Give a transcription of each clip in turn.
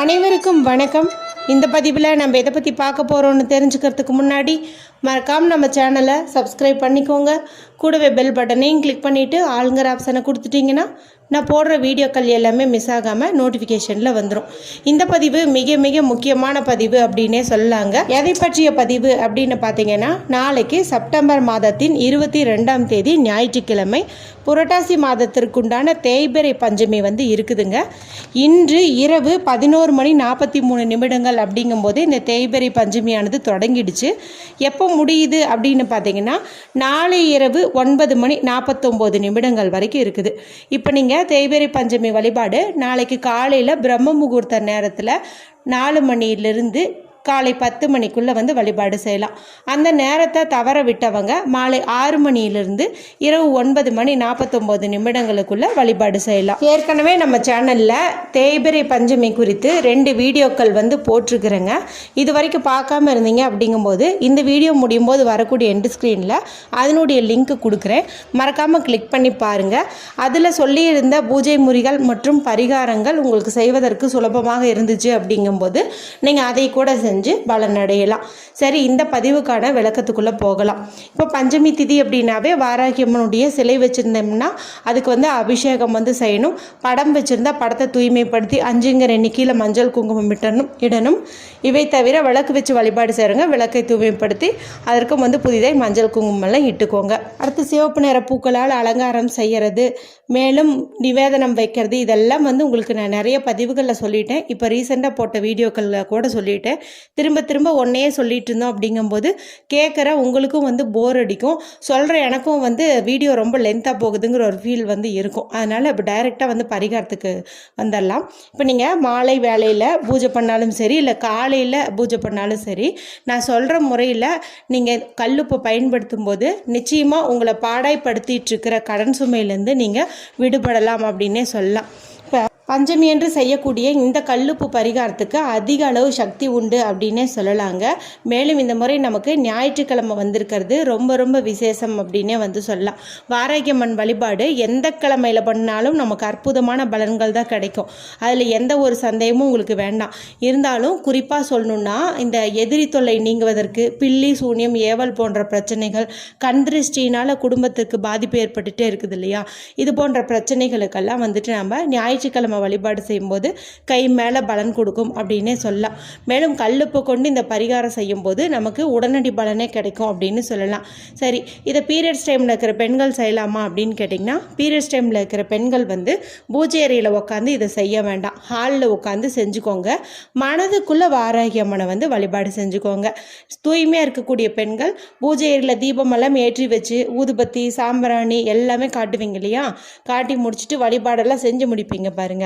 அனைவருக்கும் வணக்கம். இந்த பதிவில் நம்ம எதை பற்றி பார்க்க போகிறோம்னு தெரிஞ்சுக்கிறதுக்கு முன்னாடி மறக்காமல் நம்ம சேனலை சப்ஸ்கிரைப் பண்ணிக்கோங்க. கூடவே பெல் பட்டனையும் கிளிக் பண்ணிவிட்டு ஆளுங்கிற ஆப்ஷனை கொடுத்துட்டிங்கன்னா நான் போடுற வீடியோக்கள் எல்லாமே மிஸ் ஆகாமல் நோட்டிஃபிகேஷனில் வந்துடும் இந்த பதிவு மிக மிக முக்கியமான பதிவு அப்படின்னே சொல்லாங்க. எதை பற்றிய பதிவு அப்படின்னு பார்த்தீங்கன்னா நாளைக்கு செப்டம்பர் மாதத்தின் இருபத்தி ரெண்டாம் தேதி ஞாயிற்றுக்கிழமை புரட்டாசி மாதத்திற்குண்டான தேய்பிறை பஞ்சமி வந்து இருக்குதுங்க. இன்று இரவு பதினோரு மணி நாற்பத்தி மூணு நிமிடங்கள் அப்படிங்கும்போது இந்த தேய்பிறை பஞ்சமியானது தொடங்கிடுச்சு. எப்போ முடியுது அப்படின்னு பார்த்தீங்கன்னா நாளை இரவு ஒன்பது மணி நாற்பத்தொம்போது நிமிடங்கள் வரைக்கும் இருக்குது. இப்போ நீங்கள் தேய்பிறை பஞ்சமி வழிபாடு நாளைக்கு காலையில் பிரம்ம முகூர்த்த நேரத்தில் நாலு மணியிலிருந்து காலை பத்து மணிக்குள்ளே வந்து வழிபாடு செய்யலாம். அந்த நேரத்தை தவற விட்டவங்க மாலை ஆறு மணியிலிருந்து இரவு ஒன்பது மணி நாற்பத்தொம்போது நிமிடங்களுக்குள்ளே வழிபாடு செய்யலாம். ஏற்கனவே நம்ம சேனலில் தேய்பிரை பஞ்சமி குறித்து ரெண்டு வீடியோக்கள் வந்து போட்டிருக்கிறேங்க. இது வரைக்கும் பார்க்காம இருந்தீங்க அப்படிங்கும்போது இந்த வீடியோ முடியும் போது வரக்கூடிய எண்டு ஸ்க்ரீனில் அதனுடைய லிங்க் கொடுக்குறேன். மறக்காமல் கிளிக் பண்ணி பாருங்கள் அதில் சொல்லியிருந்த பூஜை முறிகள் மற்றும் பரிகாரங்கள் உங்களுக்கு செய்வதற்கு சுலபமாக இருந்துச்சு அப்படிங்கும்போது நீங்கள் அதை கூட செஞ்சு பலனடையலாம் சரி இந்த பதிவுக்கான விளக்கத்துக்குள்ளே போகலாம். இப்போ பஞ்சமி திதி அப்படின்னாவே வாராகியம்மனுடைய சிலை வச்சுருந்தோம்னா அதுக்கு வந்து அபிஷேகம் வந்து செய்யணும். படம் வச்சுருந்தா படத்தை தூய்மைப்படுத்தி அஞ்சுங்கிற எண்ணிக்கையில் மஞ்சள் குங்குமம் இடணும் இடணும். இவை தவிர விளக்கு வச்சு வழிபாடு செய்கிறவங்க விளக்கை தூய்மைப்படுத்தி அதற்கும் வந்து புதிதாக மஞ்சள் குங்குமம்லாம் இட்டுக்கோங்க. அடுத்து சிவப்பு நிற பூக்களால் அலங்காரம் செய்கிறது மேலும் நிவேதனம் வைக்கிறது. இதெல்லாம் வந்து உங்களுக்கு நான் நிறைய பதிவுகளில் சொல்லிட்டேன். இப்போ ரீசெண்டாக போட்ட வீடியோக்களில் கூட சொல்லிட்டேன். திரும்ப திரும்ப ஒன்றையே சொல்லிட்டு இருந்தோம் அப்படிங்கும்போது கேட்குற உங்களுக்கும் வந்து போர் அடிக்கும். சொல்கிற எனக்கும் வந்து வீடியோ ரொம்ப லென்த்தாக போகுதுங்கிற ஒரு ஃபீல் வந்து இருக்கும். அதனால் இப்போ டைரெக்டாக வந்து பரிகாரத்துக்கு வந்துடலாம் இப்போ நீங்கள் மாலை வேலையில் பூஜை பண்ணாலும் சரி இல்லை காலையில் பூஜை பண்ணாலும் சரி நான் சொல்கிற முறையில் நீங்கள் கல்லுப்பை பயன்படுத்தும் போது நிச்சயமாக உங்களை பாடாய்ப்படுத்திட்டு இருக்கிற கடன் சுமையிலேருந்து நீங்கள் விடுபடலாம் அப்படின்னே சொல்லலாம். பஞ்சமி என்று செய்யக்கூடிய இந்த கல்லுப்பு பரிகாரத்துக்கு அதிக அளவு சக்தி உண்டு அப்படின்னே சொல்லலாங்க. மேலும் இந்த முறை நமக்கு ஞாயிற்றுக்கிழமை வந்திருக்கிறது. ரொம்ப ரொம்ப விசேஷம் அப்படின்னே வந்து சொல்லலாம். வாராகியம்மன் வழிபாடு எந்த கிழமையில் பண்ணாலும் நமக்கு அற்புதமான பலன்கள் தான் கிடைக்கும். அதில் எந்த ஒரு சந்தேகமும் உங்களுக்கு வேண்டாம். இருந்தாலும் குறிப்பாக சொல்லணுன்னா இந்த எதிரி தொல்லை நீங்குவதற்கு பில்லி சூனியம் ஏவல் போன்ற பிரச்சனைகள் கண் திருஷ்டினால் குடும்பத்துக்கு பாதிப்பு ஏற்பட்டுட்டே இருக்குது இல்லையா? இது போன்ற பிரச்சனைகளுக்கெல்லாம் வந்துட்டு நம்ம ஞாயிற்றுக்கிழமை வழிபாடு செய்யும்போது கை மேலே பலன் கொடுக்கும் அப்படின்னே சொல்லலாம். மேலும் கல்லுப்பு கொண்டு இந்த பரிகாரம் செய்யும்போது நமக்கு உடனடி பலனே கிடைக்கும் அப்படின்னு சொல்லலாம். சரி இதை பீரியட்ஸ் டைமில் இருக்கிற பெண்கள் செய்யலாமா அப்படின்னு கேட்டிங்கன்னா பீரியட்ஸ் டைமில் இருக்கிற பெண்கள் வந்து பூஜை அறையில் உட்காந்து இதை செய்ய வேண்டாம். ஹாலில் உட்காந்து செஞ்சுக்கோங்க. மனதுக்குள்ளே வாராகி அம்மனை வந்து வழிபாடு செஞ்சுக்கோங்க. தூய்மையாக இருக்கக்கூடிய பெண்கள் பூஜை அறையில் தீபமெல்லாம் ஏற்றி வச்சு ஊதுபத்தி சாம்பிராணி எல்லாமே காட்டுவீங்க இல்லையா? காட்டி முடிச்சுட்டு வழிபாடெல்லாம் செஞ்சு முடிப்பீங்க பாருங்க.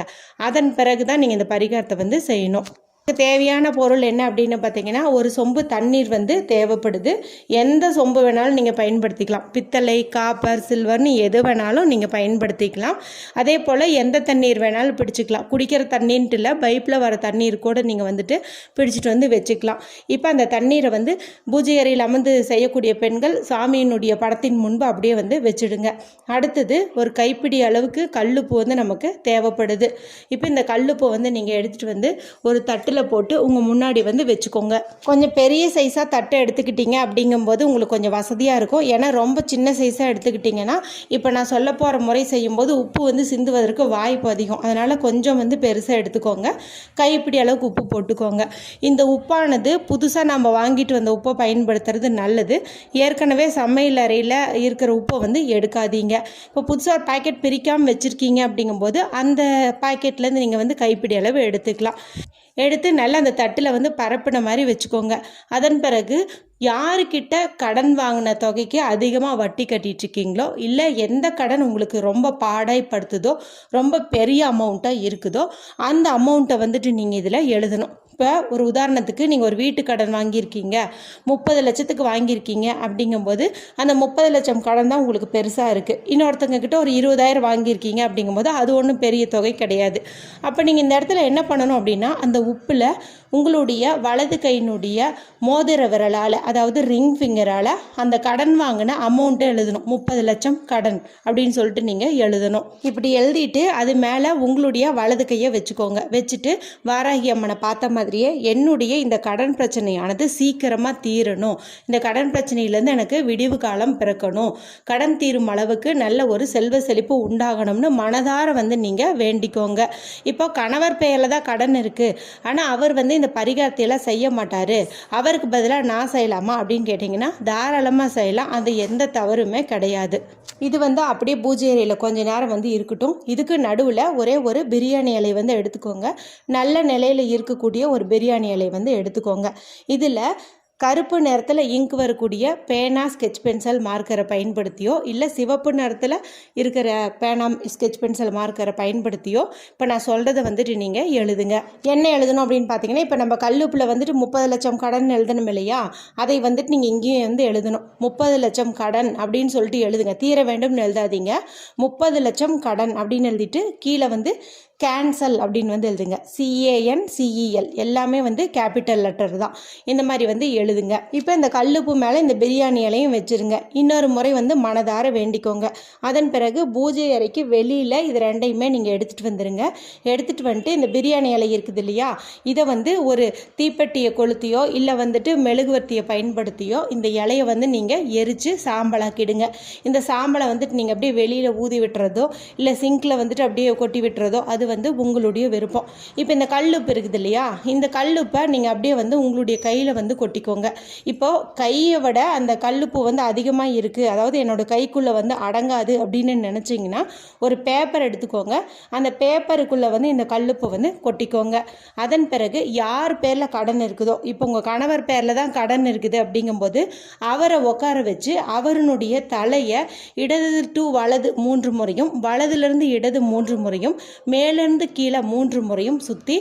அதன் பிறகு தான் நீங்கள் இந்த பரிகாரத்தை வந்து செய்யணும். தேவையான பொருள் என்ன அப்படின்னு பார்த்தீங்கன்னா ஒரு சொம்பு தண்ணீர் வந்து தேவைப்படுது. எந்த சொம்பு வேணாலும் நீங்கள் பயன்படுத்திக்கலாம். பித்தளை காப்பர் சில்வர்னு எது வேணாலும் நீங்கள் பயன்படுத்திக்கலாம். அதே போல் எந்த தண்ணீர் வேணாலும் பிடிச்சிக்கலாம். குடிக்கிற தண்ணின்ட்டு இல்லை பைப்பில் வர தண்ணீர் கூட நீங்கள் வந்துட்டு பிடிச்சிட்டு வந்து வச்சுக்கலாம். இப்போ அந்த தண்ணீரை வந்து பூஜை அறையில் அமர்ந்து செய்யக்கூடிய பெண்கள் சாமியினுடைய படத்தின் முன்பு அப்படியே வந்து வச்சுடுங்க. அடுத்தது ஒரு கைப்பிடி அளவுக்கு கல்லுப்பு வந்து நமக்கு தேவைப்படுது. இப்போ இந்த கல்லுப்பை வந்து நீங்கள் எடுத்துகிட்டு வந்து ஒரு தட்டில் போட்டு உங்கள் முன்னாடி வந்து வச்சுக்கோங்க. கொஞ்சம் பெரிய சைஸாக தட்டை எடுத்துக்கிட்டீங்க அப்படிங்கும்போது உங்களுக்கு கொஞ்சம் வசதியாக இருக்கும். ஏன்னா ரொம்ப சின்ன சைஸாக எடுத்துக்கிட்டிங்கன்னா இப்போ நான் சொல்ல போகிற முறை செய்யும்போது உப்பு வந்து சிந்துவதற்கு வாய்ப்பு அதிகம். அதனால் கொஞ்சம் வந்து பெருசாக எடுத்துக்கோங்க. கைப்பிடி அளவுக்கு உப்பு போட்டுக்கோங்க. இந்த உப்பானது புதுசாக நம்ம வாங்கிட்டு வந்த உப்பை பயன்படுத்துறது நல்லது. ஏற்கனவே சமையல் அறையில் இருக்கிற உப்பை வந்து எடுக்காதீங்க. இப்போ புதுசாக ஒரு பாக்கெட் பிரிக்காமல் வச்சுருக்கீங்க அப்படிங்கும்போது அந்த பாக்கெட்லேருந்து நீங்கள் வந்து கைப்பிடி அளவு எடுத்துக்கலாம். எடுத்து நல்லா அந்த தட்டில் வந்து பரப்பின மாதிரி வச்சுக்கோங்க. அதன் பிறகு யாருக்கிட்ட கடன் வாங்கின தொகைக்கு அதிகமாக வட்டி கட்டிகிட்ருக்கீங்களோ இல்லை எந்த கடன் உங்களுக்கு ரொம்ப பாடாய்ப்படுத்துதோ ரொம்ப பெரிய அமௌண்ட்டாக இருக்குதோ அந்த அமௌண்ட்டை வந்துட்டு நீங்கள் இதில் எழுதணும். இப்போ ஒரு உதாரணத்துக்கு நீங்கள் ஒரு வீட்டு கடன் வாங்கியிருக்கீங்க முப்பது லட்சத்துக்கு வாங்கியிருக்கீங்க அப்படிங்கும்போது அந்த முப்பது லட்சம் கடன் தான் உங்களுக்கு பெருசாக இருக்குது இன்னொருத்தங்க கிட்ட ஒரு இருபதாயிரம் வாங்கியிருக்கீங்க அப்படிங்கும்போது அது ஒன்றும் பெரிய தொகை கிடையாது. அப்போ நீங்கள் இந்த இடத்துல என்ன பண்ணணும் அப்படின்னா அந்த உப்பில் உங்களுடைய வலது கையினுடைய மோதிர விரலால் அதாவது ரிங் ஃபிங்கரால் அந்த கடன் வாங்கின அமௌண்ட்டை எழுதணும். முப்பது லட்சம் கடன் அப்படின்னு சொல்லிட்டு நீங்கள் எழுதணும். இப்படி எழுதிட்டு அது மேலே உங்களுடைய வலது கையை வச்சுக்கோங்க. வச்சுட்டு வாராகி அம்மனை பார்த்த மாதிரியே என்னுடைய இந்த கடன் பிரச்சனையானது சீக்கிரமாக தீரணும். இந்த கடன் பிரச்சனையிலேருந்து எனக்கு விடிவு காலம் பிறக்கணும். கடன் தீரும் அளவுக்கு நல்ல ஒரு செல்வ செழிப்பு உண்டாகணும்னு மனதார வந்து நீங்கள் வேண்டிக்கோங்க. இப்போ கணவர் பெயரில் தான் கடன் இருக்குது ஆனால் அவர் வந்து இந்த பரிகாரத்தையெல்லாம் செய்ய மாட்டார். அவருக்கு பதிலாக நான் செய்யலாமா அப்படின்னு கேட்டிங்கன்னா தாராளமாக செய்யலாம். அது எந்த தவறுமே கிடையாது. இது வந்து அப்படியே பூஜை அறையில் கொஞ்ச நேரம் வந்து இருக்கட்டும். இதுக்கு நடுவில் ஒரே ஒரு பிரியாணி இலை வந்து எடுத்துக்கோங்க. நல்ல நிலையில் இருக்கக்கூடிய ஒரு பிரியாணி இலை வந்து எடுத்துக்கோங்க. இதில் கருப்பு நிறத்தில் இங்க் வரக்கூடிய பேனா ஸ்கெட்ச் பென்சில் மார்க்கரை பயன்படுத்தியோ இல்லை சிவப்பு நிறத்தில் இருக்கிற பேனா ஸ்கெட்ச் பென்சில் மார்க்கரை பயன்படுத்தியோ இப்போ நான் சொல்கிறத வந்துட்டு நீங்கள் எழுதுங்க. என்ன எழுதணும் அப்படின்னு பார்த்தீங்கன்னா இப்போ நம்ம கல்லுப்பில் வந்துட்டு முப்பது லட்சம் கடன் எழுதணும் இல்லையா? அதை வந்துட்டு நீங்கள் இங்கேயும் வந்து எழுதணும். முப்பது லட்சம் கடன் அப்படின்னு சொல்லிட்டு எழுதுங்க. தீர வேண்டும்னு எழுதாதீங்க. முப்பது லட்சம் கடன் அப்படின்னு எழுதிட்டு கீழே வந்து கேன்சல் அப்படின்னு வந்து எழுதுங்க. சிஏஎன் சிஇஎல் எல்லாமே வந்து கேபிட்டல் லெட்டர் தான். இந்த மாதிரி வந்து எழுதுங்க. இப்போ இந்த கல்லுப்பு மேலே இந்த பிரியாணி இலையும் வச்சுருங்க. இன்னொரு முறை வந்து மனதார வேண்டிக்கோங்க. அதன் பிறகு பூஜை அறைக்கு வெளியில் இது ரெண்டையுமே நீங்கள் எடுத்துகிட்டு வந்துடுங்க எடுத்துகிட்டு வந்துட்டு இந்த பிரியாணி இலை இருக்குது இல்லையா? இதை வந்து ஒரு தீப்பெட்டியை கொளுத்தியோ இல்லை வந்துட்டு மெழுகுவர்த்தியை பயன்படுத்தியோ இந்த இலையை வந்து நீங்கள் எரித்து சாம்பலாக்கிடுங்க. இந்த சாம்பலை வந்துட்டு நீங்கள் அப்படியே வெளியில் ஊதி விட்டுறதோ இல்லை சிங்கில் வந்துட்டு அப்படியே கொட்டி விட்டுறதோ அது வந்து உங்களுடைய விருப்பம். இப்போ இந்த கல்லுப்பு இருக்குது இல்லையா? இந்த கல்லுப்பை நீங்கள் அப்படியே வந்து உங்களுடைய கையில் வந்து கொட்டிக்கோங்க. இப்போது கையை விட அந்த கல்லுப்பு வந்து அதிகமாக இருக்குது அதாவது என்னோடய கைக்குள்ளே வந்து அடங்காது அப்படின்னு நினச்சிங்கன்னா ஒரு பேப்பர் எடுத்துக்கோங்க. அந்த பேப்பருக்குள்ளே வந்து இந்த கல்லுப்பை வந்து கொட்டிக்கோங்க. அதன் பிறகு யார் பேரில் கடன் இருக்குதோ இப்போ உங்கள் கணவர் பேரில் தான் கடன் இருக்குது அப்படிங்கும்போது அவரை உட்கார வச்சு அவருடைய தலையை இடது டு வலது மூன்று முறையும் வலதுலேருந்து இடது மூன்று முறையும் மேலேருந்து கீழே மூன்று முறையும் சுற்றி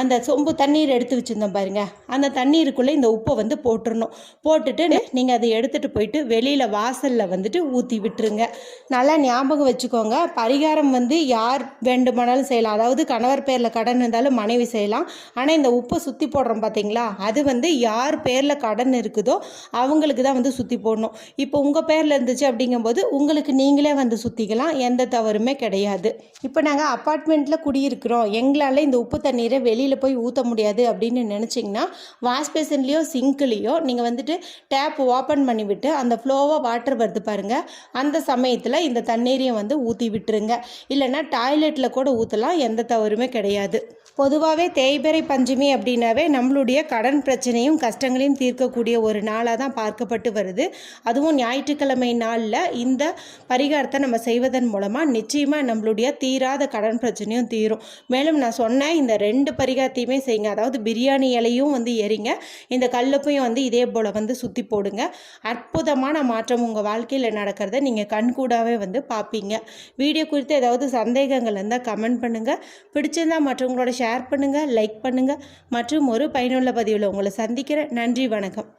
அந்த சொம்பு தண்ணீர் எடுத்து வச்சுருந்தோம் பாருங்கள் அந்த தண்ணீருக்குள்ளே இந்த உப்பை வந்து போட்டுடணும் போட்டுட்டு நீங்கள் அதை எடுத்துகிட்டு போயிட்டு வெளியில் வாசலில் வந்துட்டு ஊற்றி விட்டுருங்க. நல்லா ஞாபகம் வச்சுக்கோங்க. பரிகாரம் வந்து யார் வேண்டுமானாலும் செய்யலாம். அதாவது கணவர் பேரில் கடன் இருந்தாலும் மனைவி செய்யலாம். ஆனால் இந்த உப்பை சுற்றி போடுறோம் பார்த்தீங்களா அது வந்து யார் பேரில் கடன் இருக்குதோ அவங்களுக்கு தான் வந்து சுற்றி போடணும். இப்போ உங்கள் பேரில் இருந்துச்சு அப்படிங்கும்போது உங்களுக்கு நீங்களே வந்து சுற்றிக்கலாம் எந்த தவறுமே கிடையாது. இப்போ நாங்கள் அப்பார்ட்மெண்ட்டில் குடியிருக்கிறோம். எங்களால் இந்த உப்பு தண்ணீரை வெளியில் போய் ஊற்ற முடியாது அப்படின்னு நினச்சிங்கன்னா வாஷ் பேசன்லேயோ சிங்க்லேயோ நீங்கள் வந்துட்டு டேப் ஓப்பன் பண்ணிவிட்டு அந்த ஃப்ளோவாக வாட்டர் வருது பாருங்கள் அந்த சமயத்தில் இந்த தண்ணீரையும் வந்து ஊற்றி விட்டுருங்க. இல்லைன்னா டாய்லெட்டில் கூட ஊற்றலாம் எந்த தவறுமே கிடையாது. பொதுவாகவே தேய்பிறை பஞ்சமி அப்படின்னாவே நம்மளுடைய கடன் பிரச்சனையும் கஷ்டங்களையும் தீர்க்கக்கூடிய ஒரு நாளாக தான் பார்க்கப்பட்டு வருது. அதுவும் ஞாயிற்றுக்கிழமை நாளில் இந்த பரிகாரத்தை நம்ம செய்வதன் மூலமாக நிச்சயமாக நம்மளுடைய தீராத கடன் பிரச்சனையும் தீரும். மேலும் நான் சொன்னேன் இந்த ரெண்டு பரிகாரத்தையுமே செய்யுங்க. அதாவது பிரியாணி இலையும் வந்து எரிங்க. இந்த கல்லுப்பையும் வந்து இதே போல் வந்து சுற்றி போடுங்க. அற்புதமான மாற்றம் உங்கள் வாழ்க்கையில் நடக்கிறத நீங்கள் கண்கூடாகவே வந்து பார்ப்பீங்க வீடியோ குறித்து ஏதாவது சந்தேகங்கள் இருந்தால் கமெண்ட் பண்ணுங்கள் பிடிச்சிருந்தால் மற்றவங்களோட ஷேர் பண்ணுங்கள் லைக் பண்ணுங்கள் மற்றும் ஒரு பயனுள்ள பதிவில் உங்களை சந்திக்கிறேன். நன்றி வணக்கம்.